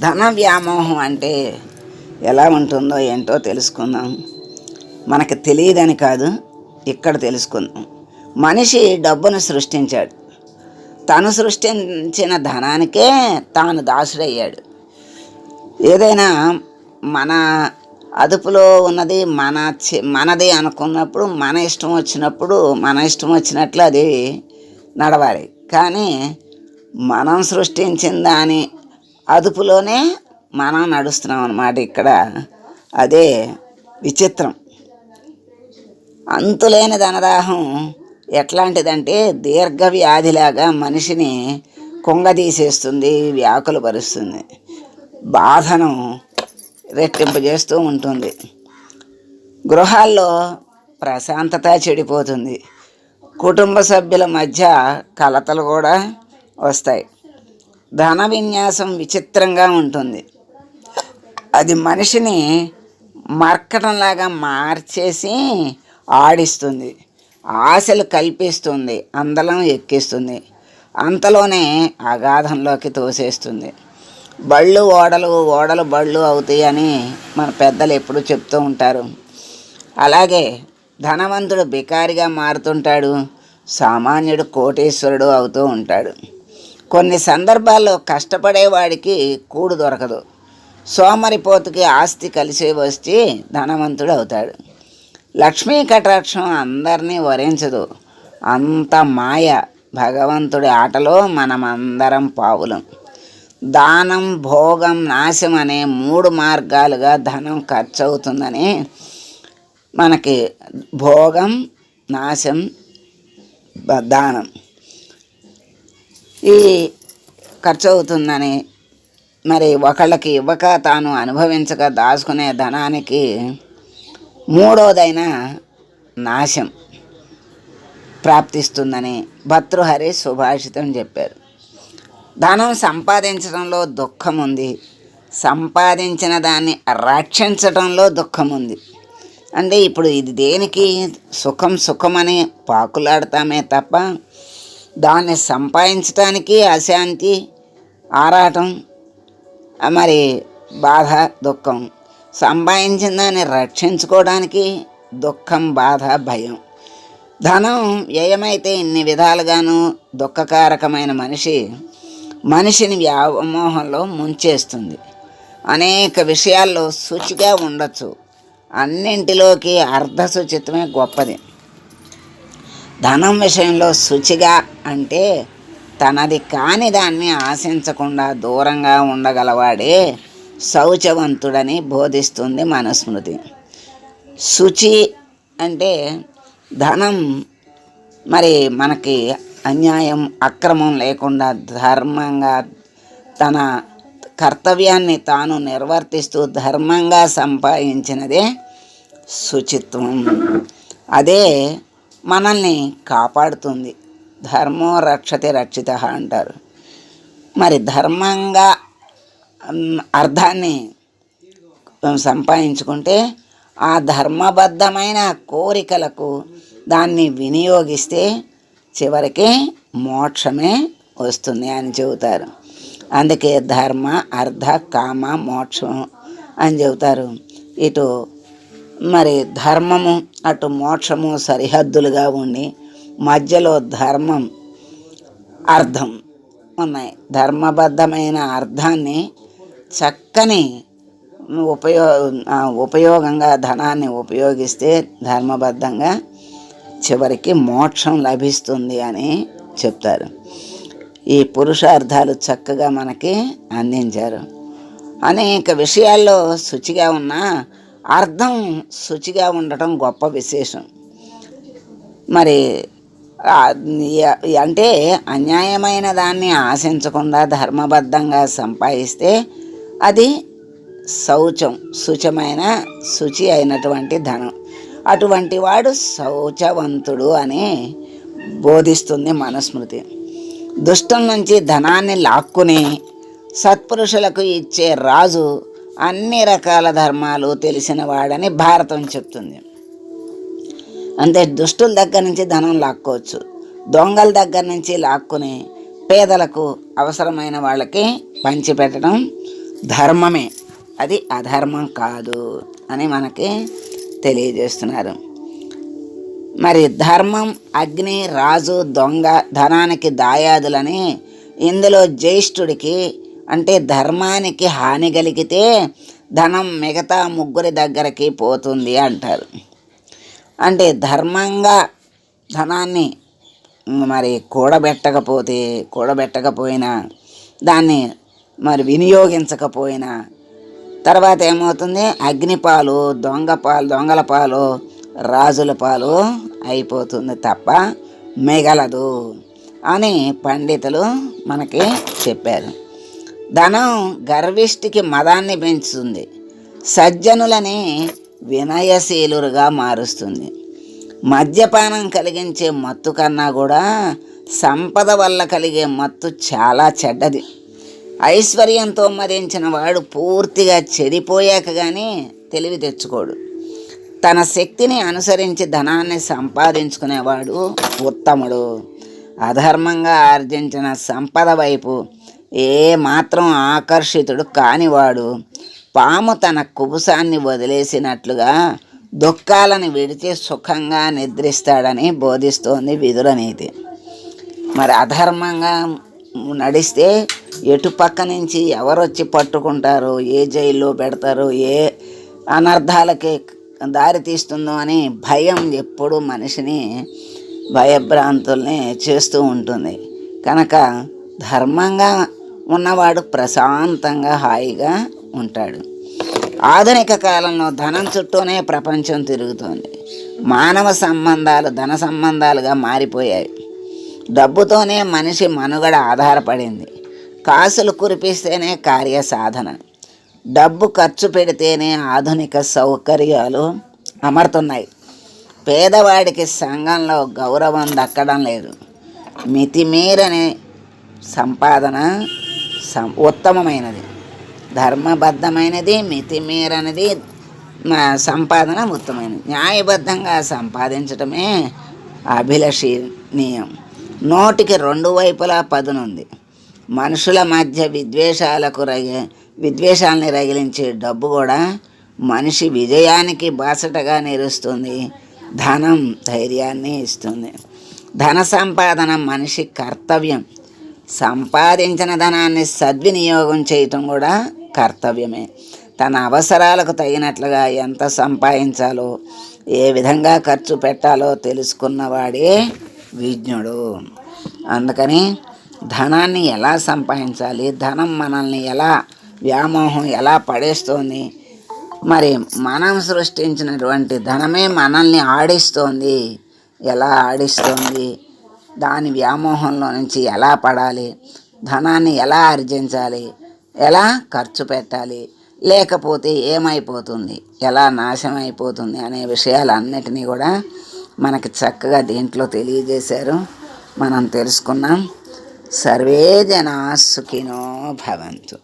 ధన వ్యామోహం అంటే ఎలా ఉంటుందో ఏంటో తెలుసుకుందాం. మనకు తెలియదని కాదు ఇక్కడ తెలుసుకుందాం. మనిషి డబ్బును సృష్టించాడు. తను సృష్టించిన ధనానికే తాను దాసుడయ్యాడు. ఏదైనా మన అదుపులో ఉన్నది మన మనది అనుకున్నప్పుడు మన ఇష్టం వచ్చినప్పుడు మన ఇష్టం వచ్చినట్లు అది నడవాలి. కానీ మనం సృష్టించిన దాని అదుపులోనే మనం నడుస్తున్నాం అన్నమాట ఇక్కడ. అదే విచిత్రం. అంతులేని ధనదాహం ఎట్లాంటిదంటే దీర్ఘ వ్యాధిలాగా మనిషిని కుంగదీసేస్తుంది వ్యాకులపరుస్తుంది. బాధను రెట్టింపజేస్తూ ఉంటుంది. గృహాల్లో ప్రశాంతత చెడిపోతుంది. కుటుంబ సభ్యుల మధ్య కలతలు కూడా వస్తాయి. ధన విన్యాసం విచిత్రంగా ఉంటుంది. అది మనిషిని మర్కటంలాగా మార్చేసి ఆడిస్తుంది. ఆశలు కల్పిస్తుంది. అందలం ఎక్కిస్తుంది. అంతలోనే అగాధంలోకి తోసేస్తుంది. బళ్ళు ఓడలు ఓడలు బళ్ళు అవుతాయి అని మన పెద్దలు ఎప్పుడూ చెప్తూ ఉంటారు. అలాగే ధనవంతుడు బికారిగా మారుతుంటాడు. సామాన్యుడు కోటేశ్వరుడు అవుతూ ఉంటాడు. కొన్ని సందర్భాల్లో కష్టపడేవాడికి కూడు దొరకదు. సోమరిపోతుకి ఆస్తి కలిసి వచ్చి ధనవంతుడు అవుతాడు. లక్ష్మీ కటాక్షం అందరినీ వరించదు. అంత మాయ భగవంతుడి ఆటలో మనమందరం పావులం. దానం భోగం నాశం అనే మూడు మార్గాలుగా ధనం ఖర్చు అవుతుందని మనకి భోగం నాశం దానం. ఈ ఖర్చు అవుతుందని మరి ఒకళ్ళకి ఇవ్వక తాను అనుభవించక దాచుకునే ధనానికి మూడోదైన నాశం ప్రాప్తిస్తుందని భర్తృహరి సుభాషితం చెప్పారు. ధనం సంపాదించడంలో దుఃఖం ఉంది సంపాదించిన దాన్ని రక్షించడంలో దుఃఖం ఉంది అంటే ఇప్పుడు ఇది దేనికి? సుఖం సుఖమని పాకులాడతామే తప్ప దాన్ని సంపాదించడానికి అశాంతి ఆరాటం మరి బాధ దుఃఖం. సంపాదించిన దాన్ని రక్షించుకోవడానికి దుఃఖం బాధ భయం. ధనం వ్యయమైతే ఇన్ని విధాలుగాను దుఃఖకారకమైన మనిషి మనిషిని వ్యామోహంలో ముంచేస్తుంది. అనేక విషయాల్లో శుచిగా ఉండొచ్చు. అన్నింటిలోకి అర్ధశుచిత్వమే గొప్పది. ధనం విషయంలో శుచిగా అంటే తనది కాని దాన్ని ఆశించకుండా దూరంగా ఉండగలవాడే శౌచవంతుడని బోధిస్తుంది మనుస్మృతి. శుచి అంటే ధనం మరి మనకి అన్యాయం అక్రమం లేకుండా ధర్మంగా తన కర్తవ్యాన్ని తాను నిర్వర్తిస్తూ ధర్మంగా సంపాదించినదే శుచిత్వం. అదే మనల్ని కాపాడుతుంది. ధర్మో రక్షతే రక్షిత అంటారు. మరి ధర్మంగా అర్థాన్ని సంపాదించుకుంటే ఆ ధర్మబద్ధమైన కోరికలకు దాన్ని వినియోగిస్తే చివరికి మోక్షమే వస్తుంది అని చెబుతారు. అందుకే ధర్మ అర్థ కామ మోక్షం అని చెబుతారు. ఇటు మరి ధర్మము అటు మోక్షము సరిహద్దులుగా ఉండి మధ్యలో ధర్మం అర్థం ఉన్నాయి. ధర్మబద్ధమైన అర్థాన్ని చక్కని ఉపయో ఉపయోగంగా ధనాన్ని ఉపయోగిస్తే ధర్మబద్ధంగా చివరికి మోక్షం లభిస్తుంది అని చెప్తారు. ఈ పురుషార్థాలు చక్కగా మనకి అందించారు. అనేక విషయాల్లో శుచిగా ఉన్న అర్థం శుచిగా ఉండటం గొప్ప విశేషం. మరి అంటే అన్యాయమైన దాన్ని ఆశించకుండా ధర్మబద్ధంగా సంపాదిస్తే అది శౌచం శుచమైన శుచి అయినటువంటి ధనం. అటువంటి వాడు శౌచవంతుడు అని బోధిస్తుంది మనుస్మృతి. దుష్టం నుంచి ధనాన్ని లాక్కుని సత్పురుషులకు ఇచ్చే రాజు అన్ని రకాల ధర్మాలు తెలిసిన వాడని భారతం చెప్తుంది. అంతే దుష్టుల దగ్గర నుంచి ధనం లాక్కోవచ్చు. దొంగల దగ్గర నుంచి లాక్కుని పేదలకు అవసరమైన వాళ్ళకి పంచిపెట్టడం ధర్మమే. అది అధర్మం కాదు అని మనకి తెలియజేస్తున్నారు. మరి ధర్మం అగ్ని రాజు దొంగ ధనానికి దాయాదులని ఇందులో జ్యేష్ఠుడికి అంటే ధర్మానికి హాని కలిగితే ధనం మిగతా ముగ్గురి దగ్గరికి పోతుంది అంటారు. అంటే ధర్మంగా ధనాన్ని మరి కూడబెట్టకపోతే కూడబెట్టకపోయినా దాన్ని మరి వినియోగించకపోయినా తర్వాత ఏమవుతుంది? అగ్నిపాలు దొంగ పాలు దొంగల పాలు రాజుల పాలు అయిపోతుంది తప్ప మిగలదు అని పండితులు మనకి చెప్పారు. ధనం గర్విష్ఠికి మదాన్ని పెంచుతుంది. సజ్జనులని వినయశీలురుగా మారుస్తుంది. మద్యపానం కలిగించే మత్తు కన్నా కూడా సంపద వల్ల కలిగే మత్తు చాలా చెడ్డది. ఐశ్వర్యంతో మరించిన వాడు పూర్తిగా చెడిపోయాక కానీ తెలివి తెచ్చుకోడు. తన శక్తిని అనుసరించి ధనాన్ని సంపాదించుకునేవాడు ఉత్తముడు. అధర్మంగా ఆర్జించిన సంపద వైపు ఏ మాత్రం ఆకర్షితుడు కానివాడు పాము తన కుబుసాన్ని వదిలేసినట్లుగా దుఃఖాలను విడిచి సుఖంగా నిద్రిస్తాడని బోధిస్తోంది విదురనీతి మరి అధర్మంగా నడిస్తే ఎటు పక్క నుంచి ఎవరు వచ్చి ఏ జైల్లో పెడతారు ఏ అనర్థాలకి దారి తీస్తుందో అని భయం ఎప్పుడు మనిషిని భయభ్రాంతుల్ని చేస్తూ ఉంటుంది. కనుక ధర్మంగా ఉన్నవాడు ప్రశాంతంగా హాయిగా ఉంటాడు. ఆధునిక కాలంలో ధనం చుట్టూనే ప్రపంచం తిరుగుతోంది. మానవ సంబంధాలు ధన సంబంధాలుగా మారిపోయాయి. డబ్బుతోనే మనిషి మనుగడ ఆధారపడింది. కాసులు కురిపిస్తేనే కార్య సాధన. డబ్బు ఖర్చు పెడితేనే ఆధునిక సౌకర్యాలు అమరుతున్నాయి. పేదవాడికి సంఘంలో గౌరవం దక్కడం లేదు. మితిమీరని సంపాదన ఉత్తమమైనది. ధర్మబద్ధమైనది మితిమీరనిది మా సంపాదన ఉత్తమైనది న్యాయబద్ధంగా సంపాదించటమే అభిలషణీయం. నోటికి రెండు వైపులా పదునుంది. మనుషుల మధ్య విద్వేషాలకు రగి విద్వేషాలని రగిలించే డబ్బు కూడా మనిషి విజయానికి బాసటగా నిలుస్తుంది ధనం ధైర్యాన్ని ఇస్తుంది. ధన సంపాదన మనిషి కర్తవ్యం. సంపాదించిన ధనాన్ని సద్వినియోగం చేయటం కూడా కర్తవ్యమే. తన అవసరాలకు తగినట్లుగా ఎంత సంపాదించాలో ఏ విధంగా ఖర్చు పెట్టాలో తెలుసుకున్నవాడే విజ్ఞుడు. అందుకని ధనాన్ని ఎలా సంపాదించాలి ధనం మనల్ని ఎలా వ్యామోహం ఎలా పడేస్తోంది మరి మనం సృష్టించినటువంటి ధనమే మనల్ని ఆడిస్తోంది ఎలా ఆడిస్తోంది దాని వ్యామోహంలో నుంచి ఎలా పడాలి? ధనాన్ని ఎలా ఆర్జించాలి? ఎలా ఖర్చు పెట్టాలి? లేకపోతే ఏమైపోతుంది? ఎలా నాశనం అయిపోతుంది అనే విషయాలన్నిటినీ కూడా మనకి చక్కగా దీంట్లో తెలియజేశారు. మనం తెలుసుకున్నాం. సర్వే జనా సుఖినో భవంతు.